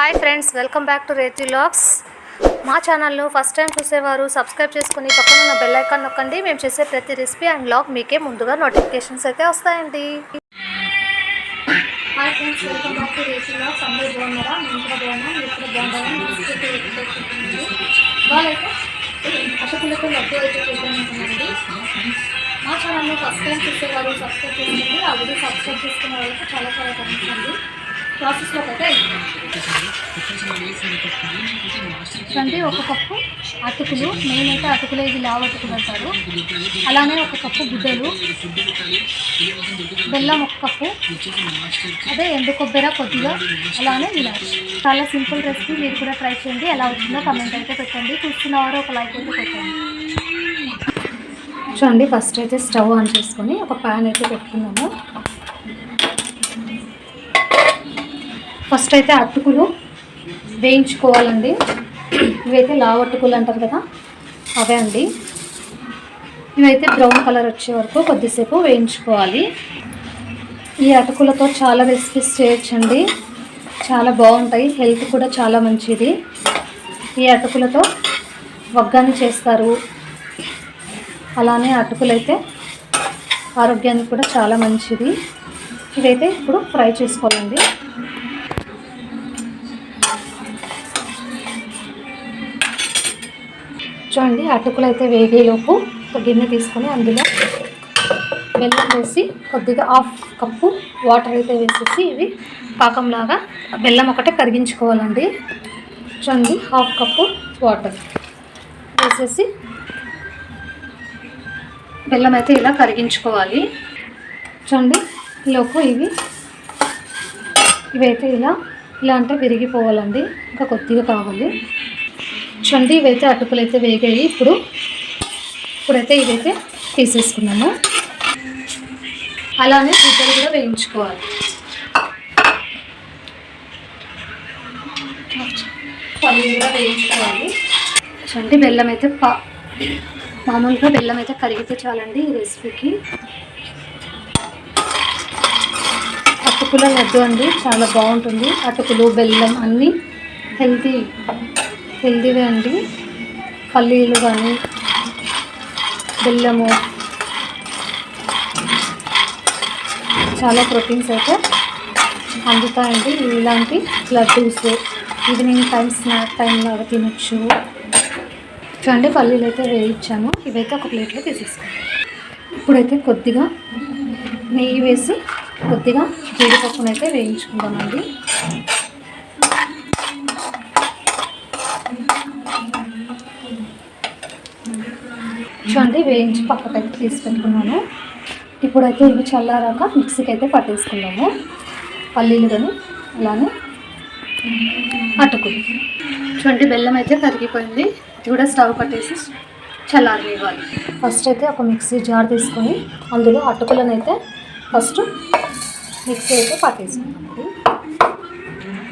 Hi friends welcome back to Rethi logs మా ఛానల్ను first time చూసేవారు సబ్స్క్రైబ్ చేసుకుని పక్కన ఉన్న బెల్ ఐకాన్ నొక్కండి. మేము చేసే ప్రతి రెసిపీ అండ్ లాగ్ మీకే ముందుగా నోటిఫికేషన్స్ అయితే వస్తాయండి. Hi friends welcome back to Rethi logs అందరూ బాగున్నారా? మేము కూడా బాగున్నాం. వాళ్ళైతే లడ్డు అయితే మా ఛానల్ను ఫస్ట్ టైం చూసేవారు సబ్స్క్రైబ్ చేసుకోండి ఆల్రెడీ సబ్స్క్రైబ్ చేసుకున్న వాళ్ళకి చాలా చాలా థ్యాంక్స్ అండి. ప్రాసెస్లో అయితే అంటే ఒక కప్పు అటుకులు మెయిన్ అయితే అటుకులు ఇది లావు అటుకులు అంటారు. అలానే ఒక కప్పు గుడ్డలు బెల్లం ఒక కప్పు అదే ఎండు కొబ్బరి కొద్దిగా అలానే ఇలాచి. చాలా సింపుల్ రెసిపీ మీరు కూడా ట్రై చేయండి. ఎలా వచ్చిందో కమెంట్ అయితే పెట్టండి. చూస్తున్నవారు ఒక లైక్ అయితే పెట్టండి. చూడండి ఫస్ట్ అయితే స్టవ్ ఆన్ చేసుకొని ఒక ప్యాన్ అయితే పెట్టుకున్నాము. ఫస్ట్ అయితే అటుకులు వేయించుకోవాలండి. ఇవైతే లావు అటుకులు అంటారు కదా అవే అండి. ఇవైతే బ్రౌన్ కలర్ వచ్చే వరకు కొద్దిసేపు వేయించుకోవాలి. ఈ అటుకులతో చాలా రెసిపీస్ చేయొచ్చండి. చాలా బాగుంటాయి హెల్త్ కూడా చాలా మంచిది. ఈ అటుకులతో వగ్గాని చేస్తారు. అలానే అటుకులైతే ఆరోగ్యానికి కూడా చాలా మంచిది. ఇవైతే ఇప్పుడు ఫ్రై చేసుకోవాలండి. చూడండి అటుకులు అయితే వేగేలోపు ఒక గిన్నె తీసుకొని అందులో బెల్లం వేసి కొద్దిగా హాఫ్ కప్పు వాటర్ అయితే వేసేసి ఇవి పాకంలాగా బెల్లం ఒకటే కరిగించుకోవాలండి. చూడండి హాఫ్ కప్పు వాటర్ వేసేసి బెల్లం అయితే ఇలా కరిగించుకోవాలి. చూడండి లోపు ఇవి ఇవైతే ఇలా ఇలా అంటే విరిగిపోవాలండి. ఇంకా కొద్దిగా కావాలి. చూడండి ఇవైతే అటుకులు అయితే వేగాయి. ఇప్పుడు ఇప్పుడైతే ఇవైతే తీసేసుకున్నాము. అలానే గుడ్డలు కూడా వేయించుకోవాలి. పల్లీలు కూడా వేయించుకోవాలి. చూడండి బెల్లం అయితే పా మామూలుగా బెల్లం అయితే కరిగితే చాలండి ఈ రెసిపీకి. అటుకుల లడ్డు అండి చాలా బాగుంటుంది. అటుకులు బెల్లం అన్నీ హెల్తీ. హెల్దీవే అండి. పల్లీలు కానీ బెల్లము చాలా ప్రోటీన్స్ అయితే అందుతాయండి. ఇలాంటి laddus evening time snack time లాగా తినొచ్చు. చూడండి పల్లీలు అయితే వేయించాము ఇవైతే ఒక ప్లేట్లో తీసేసుకోండి ఇప్పుడైతే కొద్దిగా నెయ్యి వేసి కొద్దిగా జీడిపప్పునైతే వేయించుకుందామండి. చూడండి వేయించి పక్కకైతే తీసి పెట్టుకున్నాను ఇప్పుడైతే ఇవి చల్లారాక మిక్సీకి అయితే పట్టేసుకున్నాము పల్లీలు కానీ అలానే అటుకులు. చూడండి బెల్లం అయితే కరిగిపోయింది ఇది కూడా స్టవ్ కట్టేసి చల్లారనివ్వాలి. ఫస్ట్ అయితే ఒక మిక్సీ జార్ తీసుకొని అందులో అటుకులను అయితే ఫస్ట్ మిక్సీ అయితే పట్టేసుకున్నామండి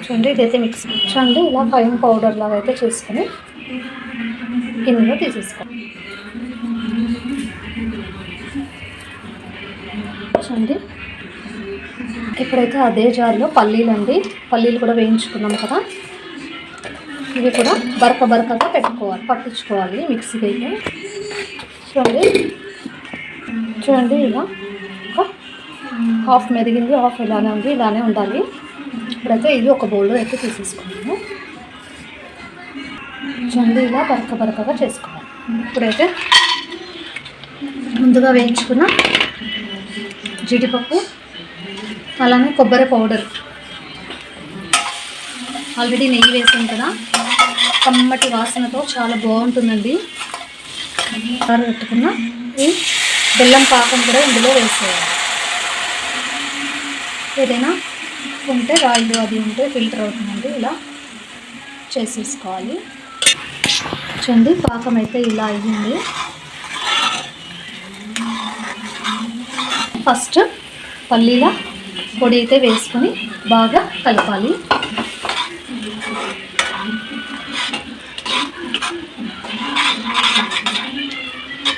చూడండి ఇదైతే మిక్సీ. చూడండి ఇలా ఫైన్ పౌడర్ లాగా అయితే చేసుకొని గిన్నెలో తీసేసుకోండి చూడండి. ఇప్పుడైతే అదే జార్లో పల్లీలు అండి. పల్లీలు కూడా వేయించుకున్నాం కదా. ఇవి కూడా బరక బరకగా పెట్టుకోవాలి పట్టించుకోవాలి మిక్సీకి అయితే. చూడండి. చూడండి ఇలా ఒక హాఫ్ మెదిగింది హాఫ్ ఇలానే ఉంది ఇలానే ఉండాలి. ఇప్పుడైతే ఇది ఒక బౌల్లో అయితే తీసేసుకున్నాము. చూడండి ఇలా బరక బరకగా చేసుకోవాలి. ఇప్పుడైతే ముందుగా వేయించుకున్న జీడిపప్పు అలానే కొబ్బరి పౌడర్. ఆల్రెడీ నెయ్యి వేసాం కదా. కమ్మటి వాసనతో చాలా బాగుంటుందండి. కారు పెట్టుకున్న ఈ బెల్లం పాకం కూడా ఇందులో వేసేయాలి. ఏదైనా ఉంటే రాయిలు అది ఉంటే ఫిల్టర్ అవుతుందండి. ఇలా చేసేసుకోవాలి. చూడండి పాకం అయితే ఇలా అయ్యింది. ఫస్ట్ పల్లీల పొడి అయితే వేసుకొని బాగా కలపాలి.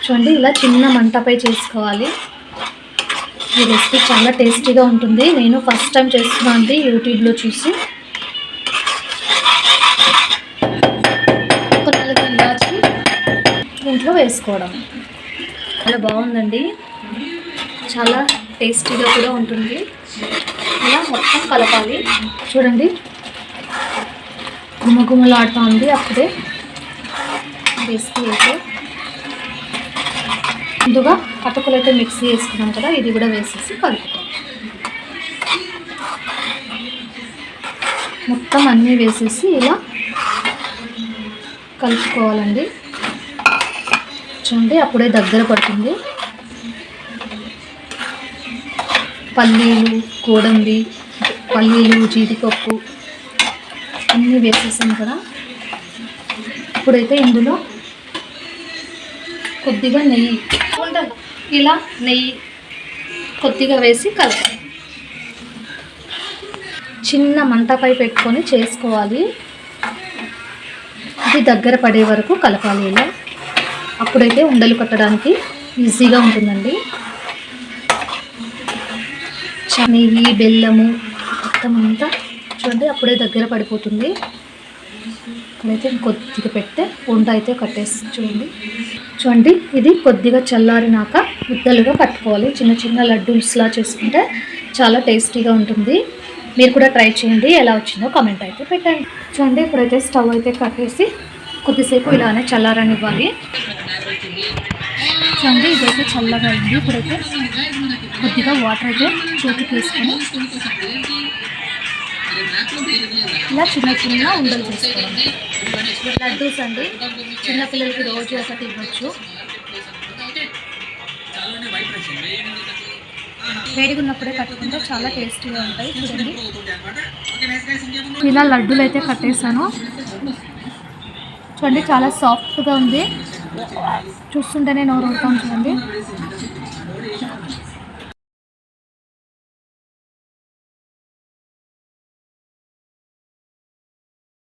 చూడండి ఇలా చిన్న మంటపై చేసుకోవాలి. ఈ రెసిపీ చాలా టేస్టీగా ఉంటుంది. నేను ఫస్ట్ టైం చేస్తున్నాను అండి యూట్యూబ్లో చూసి. ఒక నాలుగు ఇలాచి దీంట్లో వేసుకోవడం. చాలా బాగుందండి. చాలా టేస్టీగా కూడా ఉంటుంది. ఇలా మొత్తం కలపాలి. చూడండి. గుమగుమలాడుతూ ఉంది అప్పుడే. వేసి అయితే ముందుగా అటుకులు అయితే మిక్సీ వేసుకున్నాం కదా ఇది కూడా వేసేసి కలుపుతాం. మొత్తం అన్నీ వేసేసి ఇలా కలుపుకోవాలండి. చూడండి అప్పుడే దగ్గర పడుతుంది. పల్లీలు కోడంబి పల్లీలు జీడిపప్పు అన్నీ వేసేసాం కదా. ఇప్పుడైతే ఇందులో కొద్దిగా నెయ్యి. ఉండదు ఇలా నెయ్యి కొద్దిగా వేసి కలపాలి చిన్న మంటపై పెట్టుకొని చేసుకోవాలి. ఇది దగ్గర పడే వరకు కలపాలి ఇలా. అప్పుడైతే ఉండలు కట్టడానికి ఈజీగా ఉంటుందండి. నెయ్యి బెల్లము మొత్తం అంతా చూడండి అప్పుడే దగ్గర పడిపోతుంది. ఇక్కడైతే కొద్దిగా పెడితే వంట అయితే కట్టేసి చూడండి. చూడండి ఇది కొద్దిగా చల్లారినాక ముద్దలుగా కట్టుకోవాలి చిన్న చిన్న లడ్డూస్లా చేసుకుంటే చాలా టేస్టీగా ఉంటుంది. మీరు కూడా ట్రై చేయండి ఎలా వచ్చిందో కామెంట్ అయితే పెట్టండి. చూడండి ఇప్పుడైతే స్టవ్ అయితే కట్టేసి కొద్దిసేపు ఇలానే చల్లారనివ్వాలి. చూడండి ఇదైతే చల్లగా అయింది ఇప్పుడైతే కొద్దిగా వాటర్ అయితే చేతికి వేసుకొని ఇలా చిన్న చిన్న ఉండలు చేసుకోవడం లడ్డూస్ అండి చిన్నపిల్లలకి రోజు ఒకటి ఇవ్వచ్చు. వేడిగా ఉన్నప్పుడే కట్టుకుంటే చాలా టేస్టీగా ఉంటాయి చూడండి. ఇలా లడ్డూలు అయితే కట్టేసాను చూడండి చాలా సాఫ్ట్గా ఉంది. చూస్తుంటేనే నోరు అవుతాం చూడండి.